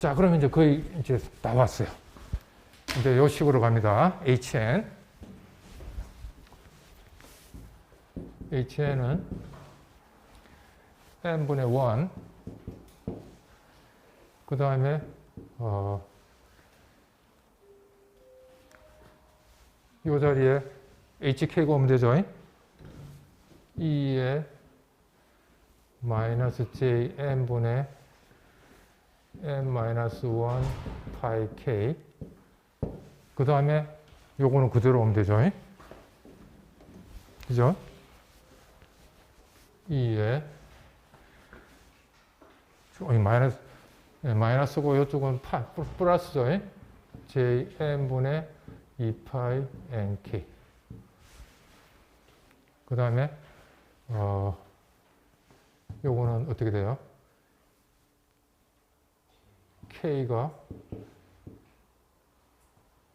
자, 그러면 이제 거의 이제 다 왔어요. 이제 요 식으로 갑니다. hn. hn은 n분의 1. 그 다음에, 어, 이 자리에 hk가 오면 되죠. 2에 마이너스 j n분의 n-1 파이 k 그 다음에 요거는 그대로 오면 되죠. 그죠? 2에 이 마이너스 예, 마이너스고 이쪽은 파, 플- 플러스죠. j n분의 2파이 nk 그 다음에 어 요거는 어떻게 돼요? K가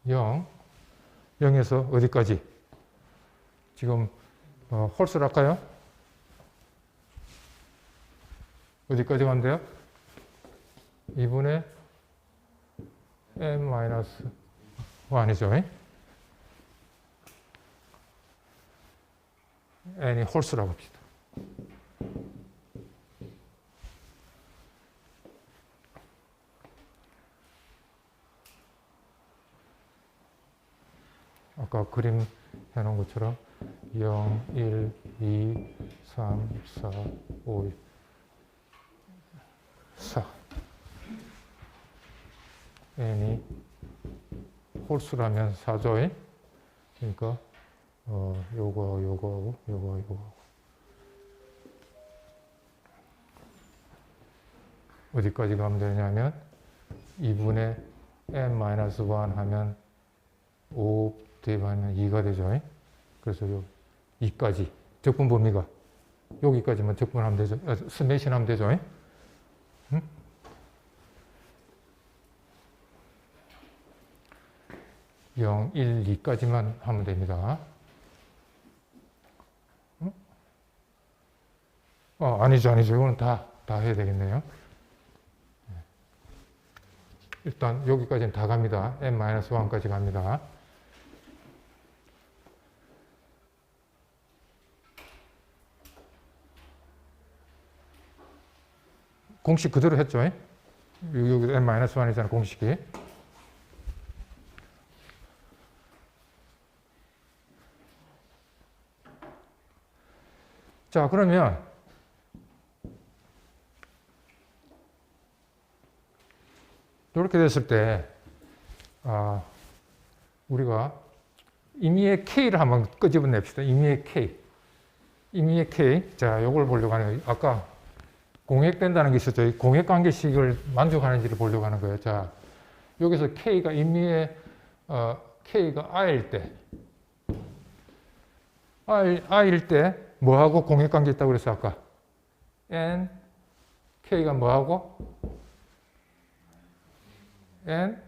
0, 0에서 어디까지? 지금 어, 홀수를 할까요? 어디까지 간대요? 2분의 n-1이죠. n이 홀수라고 합시다. 아까 그림 해놓은 것처럼 0, 1, 2, 3, 4, 5, 4 n이 홀수라면 4조에 그러니까 어, 요거 요거 요거 요거 어디까지 가면 되냐면 2분의 n-1 하면 5 대입하면 2가 되죠. 그래서 요 2까지 적분 범위가 여기까지만 적분하면 되죠. 아, 스매싱 하면 되죠. 응? 영, 1, 2까지만 하면 됩니다. 응? 어, 아니죠, 아니죠. 이거는 다, 다 해야 되겠네요. 일단 여기까지는 다 갑니다. n-1까지 갑니다. 공식 그대로 했죠. 여기 여기 n-1이잖아, 공식이. 자, 그러면 이렇게 됐을 때, 아, 우리가 임의의 K를 한번 끄집어냅시다. 임의의 K. 임의의 K. 자, 요걸 보려고 하는. 아까 공액된다는 게 있었죠. 이 공액 관계식을 만족하는지를 보려고 하는 거예요. 자, 여기서 K가 임의의 어, K가 I일 때, I, I일 때 뭐하고 공액 관계 있다고 그랬어 아까? N, K가 뭐하고? N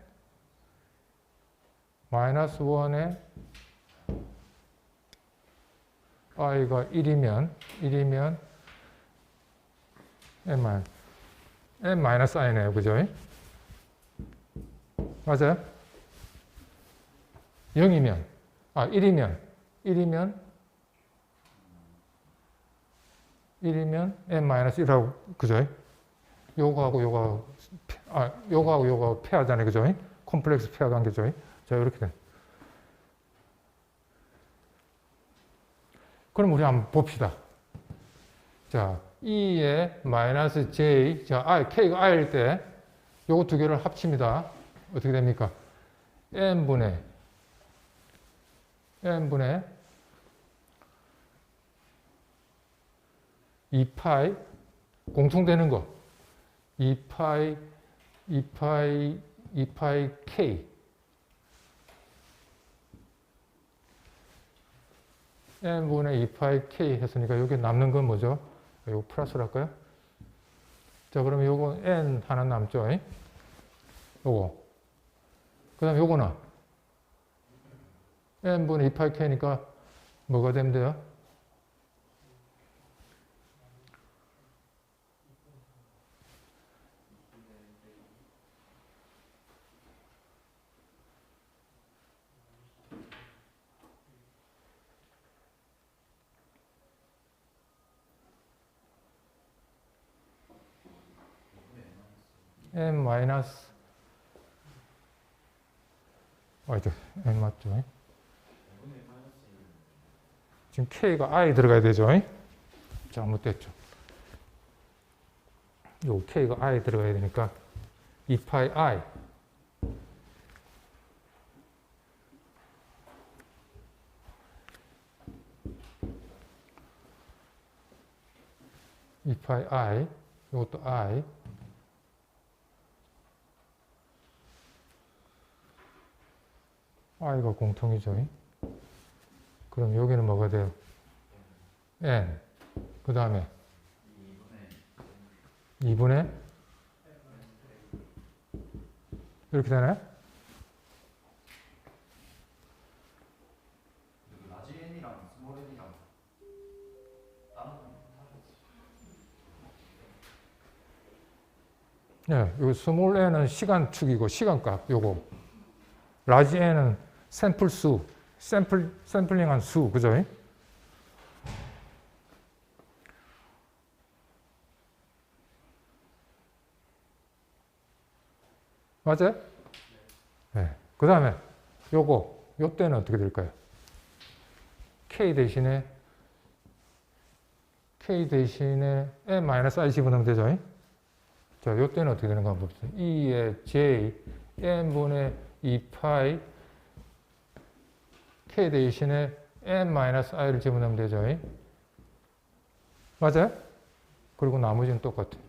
마이너스 1에 I가 1이면 1이면 n n 마이너스 i네요, 그죠? 맞아요? 0이면 아 1이면 1이면 1이면 n 마이너스 1하고 그죠? 요거하고 요거하고 폐- 아 요거하고 요거하고 페어잖아요, 그죠? 콤플렉스 페어 관계죠. 자 이렇게 된. 그럼 우리 한번 봅시다. 자, 2에 마이너스 j, 자, i, k가 i일 때 요거 두 개를 합칩니다. 어떻게 됩니까? n분의 n분의 2파이 공통되는 거 2파이 2파이 2파이 k n분의 2파이 k 했으니까 여기 남는 건 뭐죠? 이거 플러스로 할까요? 자, 그러면 요거 n 하나 남죠? 잉? 요거. 그 다음에 요거는 n분의 2파이 k니까 뭐가 되면 돼요? N 마이너스 아 이제 n 맞죠? 지금 k가 i 들어가야 되죠? 잘못됐죠. 요 k가 i 들어가야 되니까 2파이 i 2파이 i 이것도 i i가 공통이죠. 그럼 여기는 뭐가 돼요? n 그 다음에 2분의 이렇게 되나요? 네, 요 스몰 n은 시간축이고 시간값 요거 라지 n은 샘플 수 샘플 샘플링한 수 그죠? 맞아요? 네. 그 다음에 요거 요 때는 어떻게 될까요? k 대신에 k 대신에 n-i 집어넣으면 되죠? 자, 요 때는 어떻게 되는가 한번 봅시다. 2의 j n분의 2파이 k 대신에 n-i를 집어넣으면 되죠. 맞아요? 그리고 나머지는 똑같아요.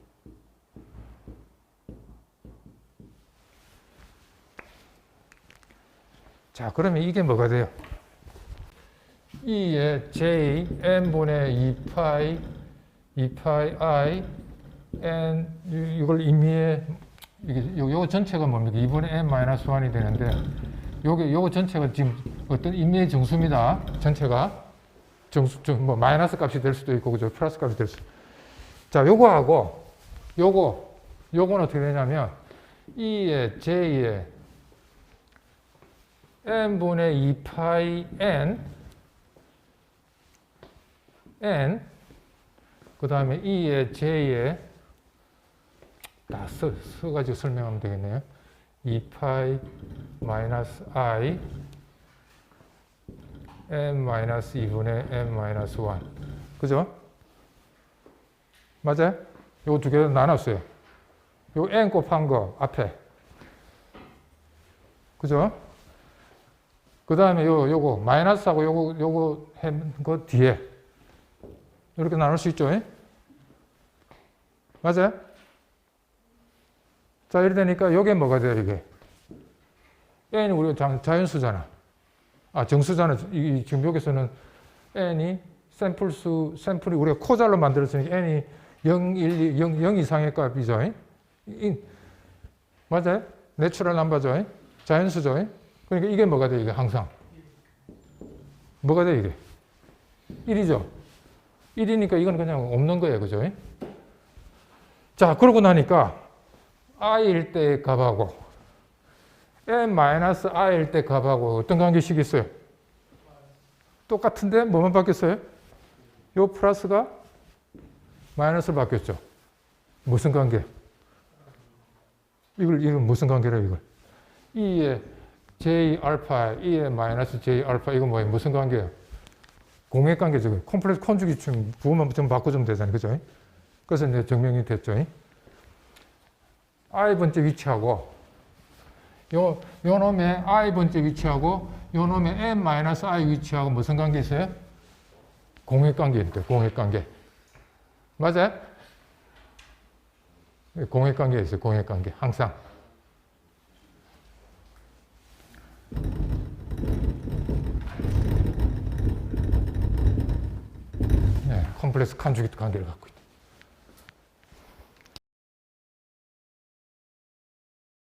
자, 그러면 이게 뭐가 돼요? 2의 j n분의 2파이 2파이 i n 이- 이걸 임의의 이게 전체가 뭡니까? 2분의 n 마이너스 1이 되는데 요게 요거 전체가 지금 어떤 임의의 정수입니다. 전체가 정수 정- 뭐 마이너스 값이 될 수도 있고 그죠? 플러스 값이 될 수. 자, 요거하고 요거 요거는 어떻게 되냐면 2의 j의 n분의 2파이 n n 그 다음에 2의 j의 다 써, 써가지고 설명하면 되겠네요. 2파이 마이너스 i n 마이너스 2분의 n 마이너스 1 그죠? 맞아요? 요두개 나눴어요. 요 n 곱한 거 앞에 그죠? 그 다음에 요 요거 마이너스하고 요거 요거 한거 뒤에 이렇게 나눌 수 있죠? 예? 맞아요? 자, 이래 되니까 요게 뭐가 돼요, 이게? n이 우리가 자, 자연수잖아. 아, 정수잖아. 이, 이 지금 여기서는 n이 샘플 수, 샘플이 우리가 코잘로 만들었으니까 n이 0, 1, 2, 0, 0 이상의 값이죠. 맞아요? 내추럴 넘버죠. 예? 자연수죠. 예? 그러니까 이게 뭐가 돼, 이게 항상? 뭐가 돼, 이게? 1이죠. 1이니까 이건 그냥 없는 거예요. 그죠? 자, 그러고 나니까 i일 때의 값하고 n-i일 때 값하고 어떤 관계식이 있어요? 똑같은데 뭐만 바뀌었어요? 요 플러스가 마이너스로 바뀌었죠. 무슨 관계? 이걸 이건 무슨 관계라 이걸? 2의 j 알파, 2의 마이너스 j 알파 이건 뭐예요? 무슨 관계예요? 공액 관계죠. 콤플렉스 컨주기층 부호만 좀 바꿔주면 되잖아요. 그죠? 그래서 이제 증명이 됐죠. I 번째 위치하고 요, 요 놈의 i 번째 위치하고 요 놈의 n 마이너스 i 위치하고 무슨 관계 있어요? 공액 관계입니다. 공액 관계. 맞아요? 공액 관계 있어요. 공액 관계. 항상. 네, 컴플렉스 컨주기트 관계를 갖고